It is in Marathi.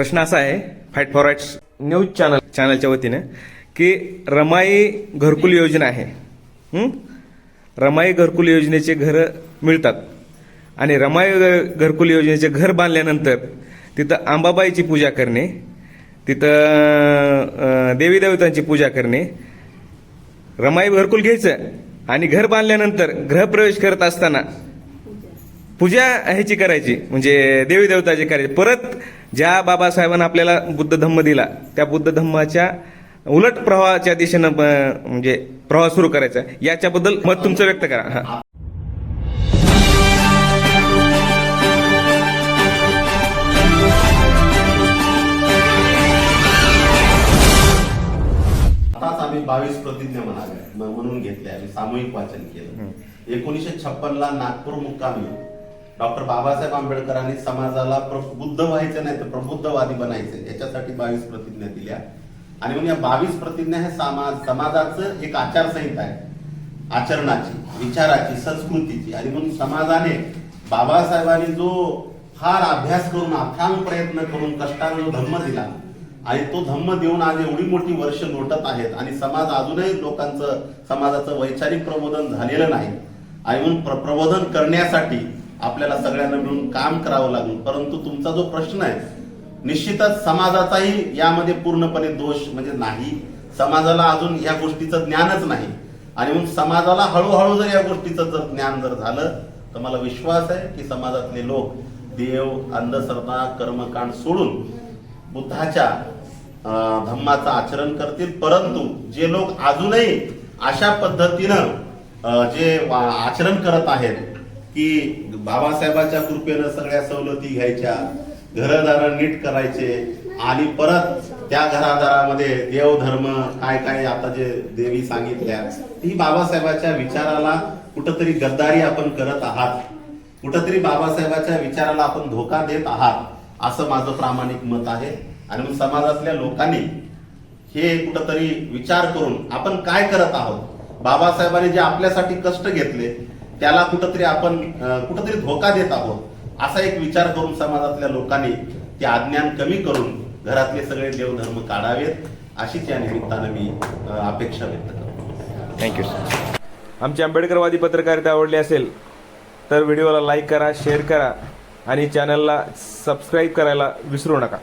प्रश्न असा आहे fight for rights news channel चॅनलच्या वतीनं की रमाई घरकुल योजना आहे. रमाई घरकुल योजनेचे घरं मिळतात. आणि रमाई घरकुल योजनेचे घर बांधल्यानंतर तिथं आंबाबाईची पूजा करणे तिथं देवीदेवतांची देवी देवतांची पूजा करणे रमाई घरकुल घ्यायचं आणि घर बांधल्यानंतर गृहप्रवेश करत असताना पूजा ह्याची करायची म्हणजे देवी देवताची करायची. परत ज्या बाबासाहेबांना आपल्याला बुद्ध धम्म दिला त्या बुद्ध धम्माच्या उलट प्रवाहाच्या दिशेनं म्हणजे प्रवाह सुरू करायचा. याच्याबद्दल मत तुमचं व्यक्त करा. हा. आम्ही बावीस प्रतिज्ञा म्हणाल्या म- म्हणून घेतल्या आम्ही सामूहिक वाचन केलं. एकोणीसशे छप्पनला नागपूर मुक्कामी डॉक्टर बाबासाहेब आंबेडकरांनी समाजाला प्रबुद्ध व्हायचं नाही तर प्रबुद्धवादी बनायचं. याच्यासाठी बावीस प्रतिज्ञा दिल्या. आणि मग या बावीस प्रतिज्ञा हे समाज समाजाचं एक आचारसंहिता आहे. आचरणाची विचाराची संस्कृतीची. आणि म्हणून समाजाने बाबासाहेबांनी जो फार अभ्यास करून अथांग प्रयत्न करून कष्टाने जो धम्म दिला आणि तो धम्म देऊन आज एवढी मोठी वर्ष लोटत आहेत आणि समाज अजूनही लोकांचं समाजाचं वैचारिक प्रबोधन झालेलं नाही. आणि म्हणून प्र- प्रबोधन करण्यासाठी आपल्याला सगळ्यांना मिळून काम करावं लागेल. परंतु तुमचा जो प्रश्न आहे निश्चितच समाजाचाही यामध्ये पूर्णपणे दोष म्हणजे नाही. समाजाला अजून या गोष्टीचं ज्ञानच नाही. आणि मग समाजाला हळूहळू जर या गोष्टीचं जर ज्ञान जर झालं तर मला विश्वास आहे की समाजातले लोक देव अंधश्रद्धा कर्मकांड सोडून बुद्धाच्या धम्माचं आचरण करतील. परंतु जे लोक अजूनही अशा पद्धतीनं जे आचरण करत आहेत की बाबासाहेबांच्या कृपेनं सगळ्या सवलती घ्यायच्या घरदार नीट करायचे आणि परत त्या घरादारामध्ये देवधर्म काय काय आता जे देवी सांगितल्या ती बाबासाहेबाच्या विचाराला कुठंतरी गद्दारी आपण करत आहात. कुठंतरी बाबासाहेबाच्या विचाराला आपण धोका देत आहात असं माझं प्रामाणिक मत आहे. आणि मग समाजातल्या लोकांनी हे कुठंतरी विचार करून आपण काय करत आहोत? बाबासाहेबांनी जे आपल्यासाठी कष्ट घेतले त्याला कुठंतरी आपण कुठंतरी धोका देत आहोत असा एक विचार करून समाजातल्या लोकांनी ते अज्ञान कमी करून घरातले सगळे देवधर्म काढावेत अशीच या निमित्तानं मी अपेक्षा व्यक्त करतो. थँक्यू आमची आंबेडकरवादी पत्रकारिता आवडली असेल तर व्हिडिओला लाईक करा शेअर करा आणि चॅनलला सबस्क्राईब करायला विसरू नका.